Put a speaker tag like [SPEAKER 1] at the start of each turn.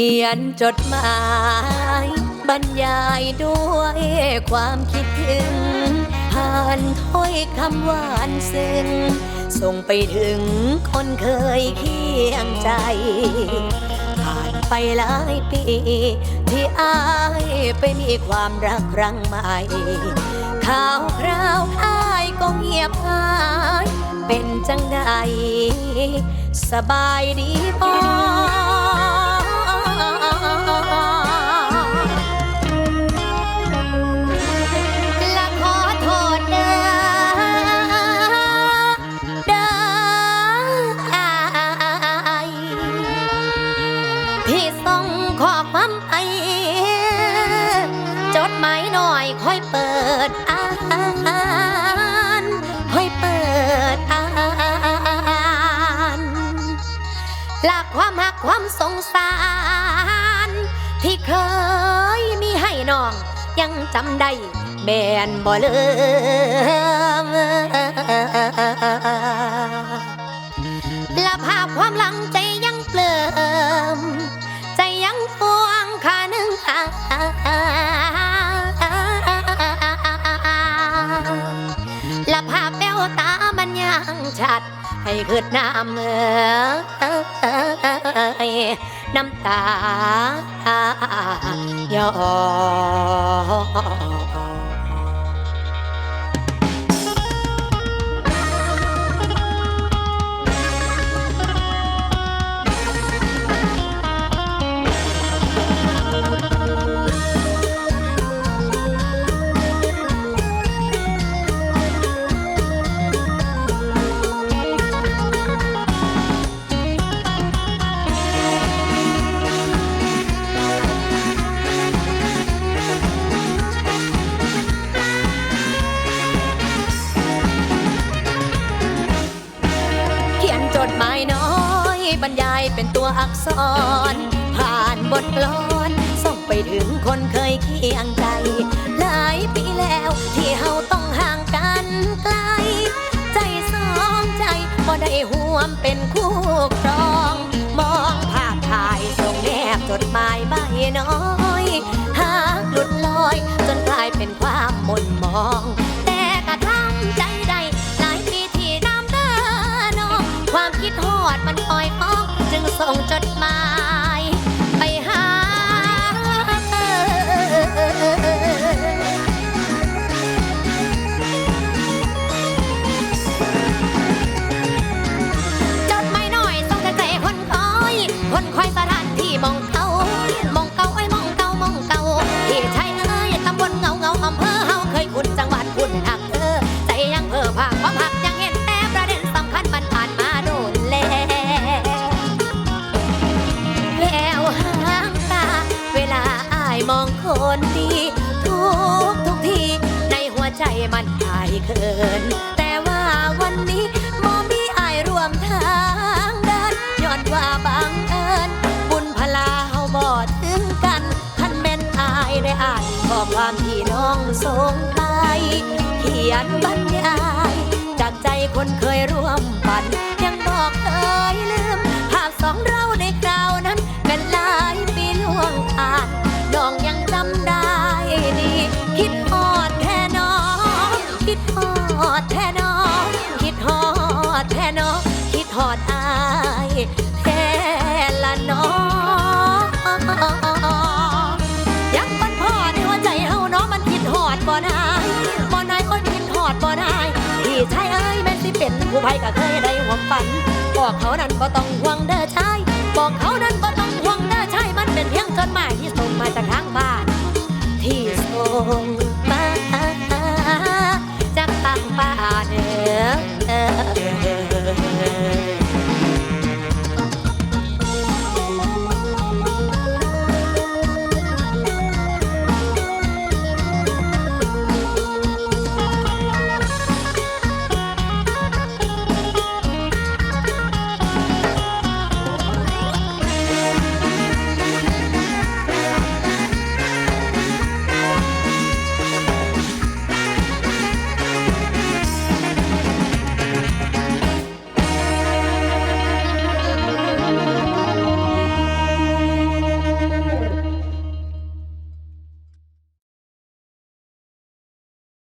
[SPEAKER 1] ขียนจดหมาย บรรยายด้วยความคิดถึง ผ่านถ้อยคำหวานซึ้งส่งไปถึงคนเคยเคียงใจ ผ่านไปหลายปี ที่อายไปมีความรักครั้งใหม่ข่าวคราวอายก็เงียบหาย เป็นจังใดสบายดีบ่ หลักความหักความสงสาร ที่เคยมีให้น้อง ยังจำได้แม่นบ่เลิมและภาพความหลังใจยังเปลิมใจยังพวงคานึ่งอาและภาพแววตามันยังชัด ให้เกิดน้ำเมื่อน้ำตาย้อ หมายน้อยบรรยายเป็นตัวอักษร ผ่านบทกลอนส่งไปถึงคนเคยเคียงใจ หลายปีแล้วที่เฮาต้องห่างกันไกล ใจสองใจบ่ได้ห่วมเป็นคู่ครอง มองภาพถ่ายส่งแนบจดหมายใบน้อยหากหลุดลอยจนกลายเป็นความหม่นมอง ส่งจดหมาย ไปหาจดหมายหน่อยส่งแต่ใจคนคอย คนคอยสถานที่มองเขา มันอายเขิน แต่ว่าวันนี้มอมีอายรวมทางเดินย้อนว่าบังเอิญบุญพลาเฮาบ่ถึงกันท่านแม่นอายได้อ่านข้อความที่น้องส่งไปเขียนบรรยาย จากใจคนเคยร่วมปันยังบอกเชายเอ้ยแม่นสิเป็นผู้ภัยก็เคยได้หวมฝันบอกเขานั้นบ่ต้องห่วงเด้อชาย